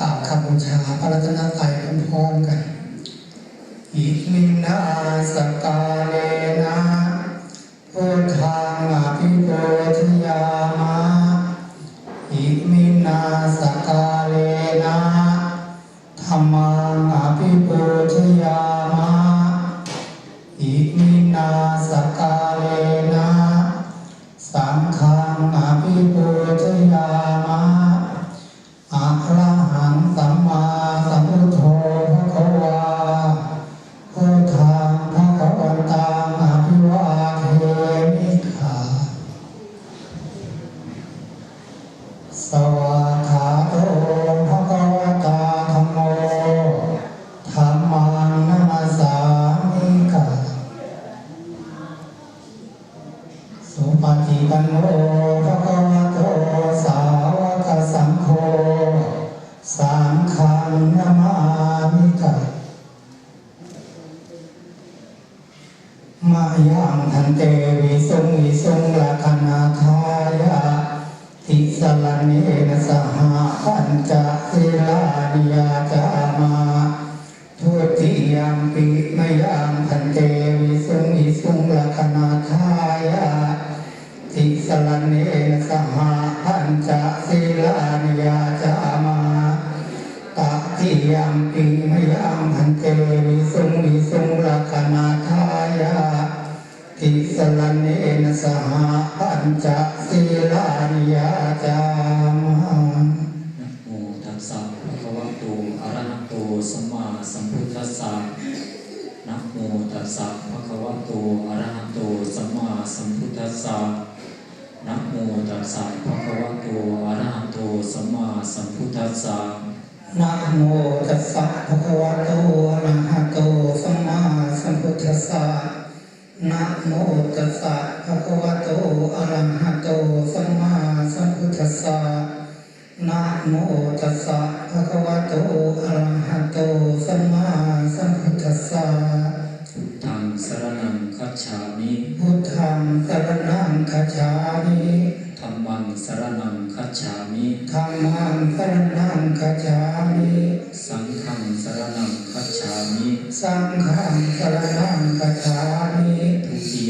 กล่าวคำบูชาพระรัตนตรัยพร้อมๆกันอิมินาสกาเลนะพุทธังอภิโภชยามะอิมินาสกาเลนะธรรมังอภิโภ สวาขาโตภะคะวตาธัมโมธัมมังนัมสสามิกาสุปฏิปันโนภะคะวะโตสาวกสังโฆสังฆังนามามิกะมายังทันเต สัมพุทธัสสะนะโมตัสสะภะคะวะโตอะระหะโตสัมมาสัมพุทธัสสะนะโมตัสสะภะคะวะโตอะระหะโตสัมมาสัมพุทธัสสะนะโมตัสสะภะคะวะโตอะระหะโตสัมมาสัมพุทธัสสะนะโมตัสสะภะคะวะโตอะระหะโตสัมมาสัมพุทธัสสะ นะโมตัสสะภะคะวะโตอะระหะโตสัมมาสัมพุทธัสสะพุทธังสรณังคัจฉามิพุทธังสรณังคัจฉามิธัมมังสรณังคัจฉามิธัมมังสรณังคัจฉามิสังฆังสรณังคัจฉามิสังฆังสรณังคัจฉามิทุติ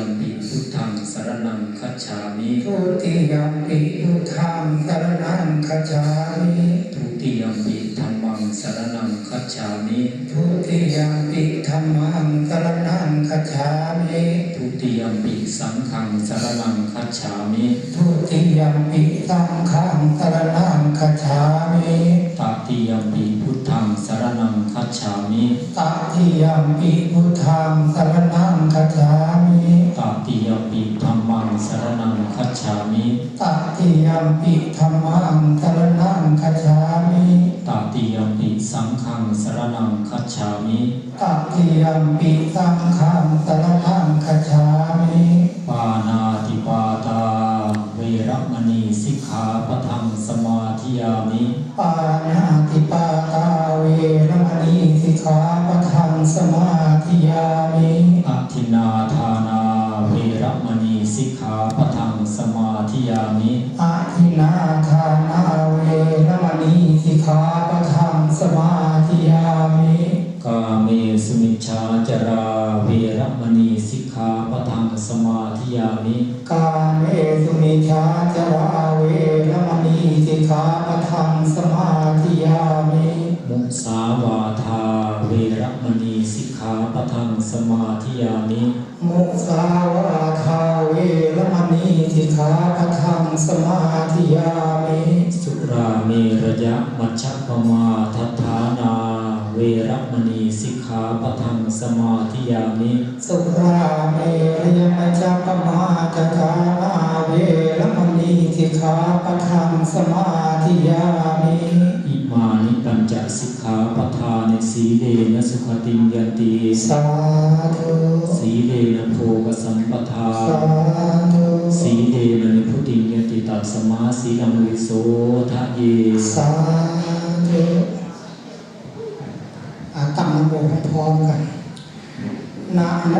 ยมปิพุทธังสรณังคัจฉามิทุติยมปิพุทธังสรณังคัจฉามิทุติยมปิธัมมังสรณังคัจฉามิทุติยมปิธัมมังสรณังคัจฉามิทุติยมปิสังฆังสรณังคัจฉามิทุติยมปิสังฆังสรณังคัจฉามิตติยมปิพุทธังสรณังคัจฉามิตติยมปิพุทธังสรณัง คัจฉามิตติยมปิธัมมังสรณังคัจฉามิตติยมปิธัมมังสรณังคัจฉามิตติยมปิสังฆังสรณังคัจฉามิตติยมปิสังฆังสรณังคัจฉามิปานาติปาตาเวรมณีสิกขาปะทังสมาธิยามิปานาติปาตาเวรมณีสิกขาปะทังสมาาปะทังสมาธิยามิกาเมสุมิชฌาจาราเวรมณีสิกขาปะทังสมาธิยามิกาเมสุมิชาจาราเวรมณีสิกขาปะทังสมาธิยามิมุสาวาทาเวรมณีสิกขาปะทังสมาธิยามิมุสาวาทาเวรมณีสิกขาปะทังสมาธิยามิสุราเมรยะ มัชฌปมาทัฏฐานาเวรมณีสิกขาปะทังสมาธิยามิสุราเมรยมัจจปมาจจานาเวรมณีสิกขาปะทังสมาธิยามิอิมานิปัญจสิกขาปทานิสีเลนะสุขติงยันติสาธุสีเลนะโภกสัมปทาสาธุสีเลนะนิพุติงยันติตัสสมาสีลังวิโสทะเยสาธุอะตั้งนะโมให้ พร้อมกันนะโม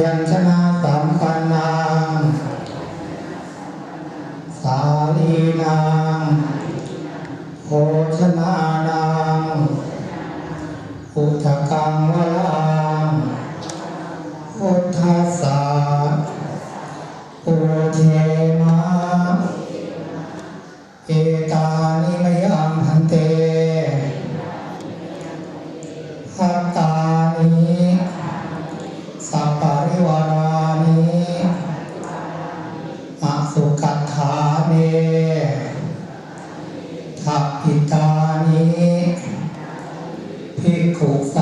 Yang. ทัพพิตานิภิกขุสั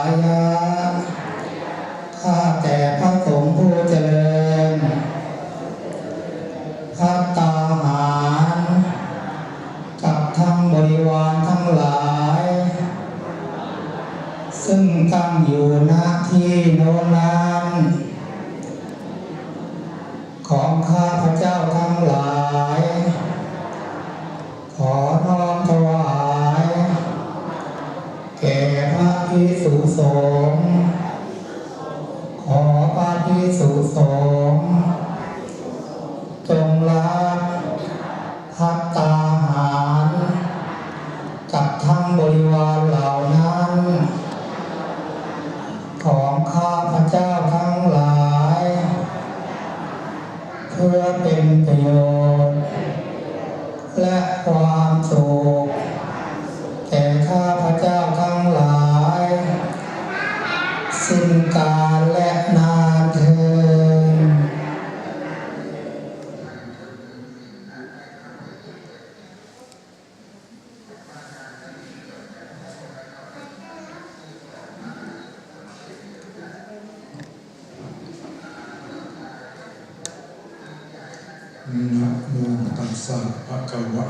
ายะข้าแต่พระสงฆ์ผู้เจริญพัตตาหารกับทั้งบริวารทั้งหลาย ซึ่งตั้งอยู่ณที่โน้นนั้นของข้าพระเจ้าทั้งหลาย บริวารเหล่านั้น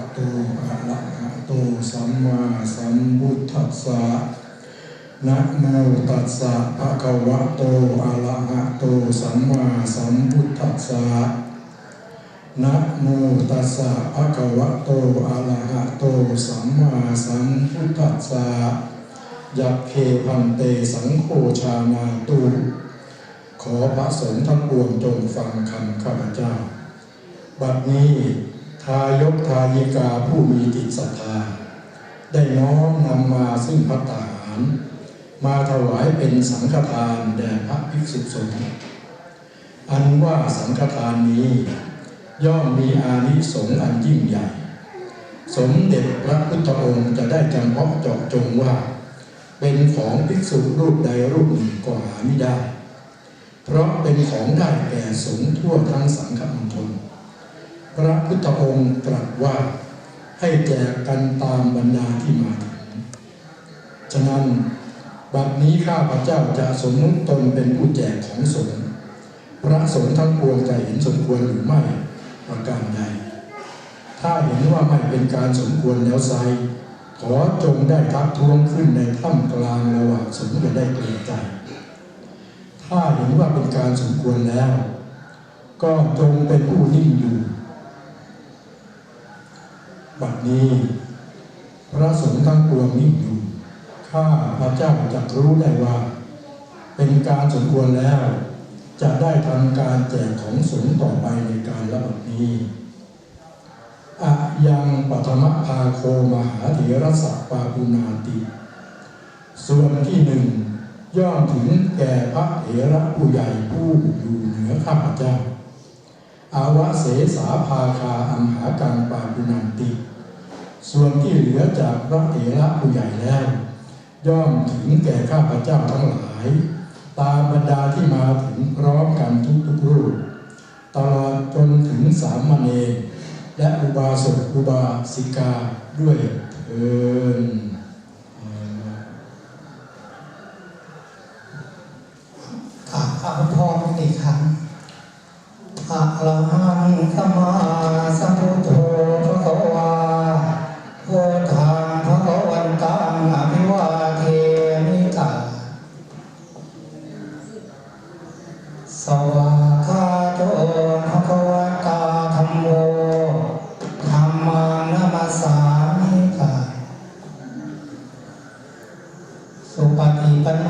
ะคะวะโตอะระหะโตสัมมาสัมพุทธัสสะนะโมตัสสะภะคะวะโตอะระหะโตสัมมาสัมพุทธัสสะนะโมตัสสะภะคะวะโตอะระหะโตสัมมาสัมพุทธัสสะยัคเคพันเตสังโฆชานาตุขอพระสงฆ์ทั้งปวงจงฟังคำข้าพเจ้า บัดนี้ายกทายิกาผู้มีจิตศรัทธา ได้น้อมนำมาซึ่งพระตาหาร มาถวายเป็นสังฆทานแด่พระภิกษุสงฆ์อันว่าสังฆทานนี้ ย่อมมีอานิสงส์อันยิ่งใหญ่ สมเด็จพระพุทธองค์จะได้จำเพาะเจาะจงว่า เป็นของภิกษุรูปใดรูปหนึ่งก็หาไม่ได้ เพราะเป็นของได้แก่สงฆ์ทั่วทั้งสังฆมณฑล พระพุทธองค์ตรัสว่าให้แจกกันตามบรรดาที่มาถึงฉะนั้นบัดนี้ข้าพระเจ้าจะสมมุติตนเป็นผู้แจกของสงฆ์พระสงฆ์ทั้งปวงจะเห็นสมควรหรือไม่ประการใด ถ้าเห็นว่าไม่เป็นการสมควรแล้วไซขอจงได้ทักท้วงขึ้นในถ้ำกลางระหว่างสงฆ์จะได้เกรงใจ ถ้าเห็นว่าเป็นการสมควรแล้ว ก็จงเป็นผู้นิ่งอยู่ บัดนี้ พระสงฆ์ทั้งปวงนิ่งอยู่ ข้าพระเจ้าจะรู้ได้ว่า เป็นการสมควรแล้ว จะได้ทำการแจกของสงฆ์ต่อไปในการระบัดนี้อะยังปัทมภาโคมหาเถรสัพปาปุนาติ ส่วนที่หนึ่งย่อมถึงแก่พระเถระผู้ใหญ่ผู้อยู่เหนือข้าพเจ้า อาวะเสสาภาคาอัมหากังปาปุนันติ ส่วนที่เหลือจากพระเถระผู้ใหญ่แล้ว ย่อมถึงแก่ข้าพเจ้าทั้งหลาย ตามบรรดาที่มาถึงพร้อมกันทุกทุกรูปตลอดจนถึงสามเณรและอุบาสกอุบาสิกาด้วยเถิทินอ สุปฏิปันโน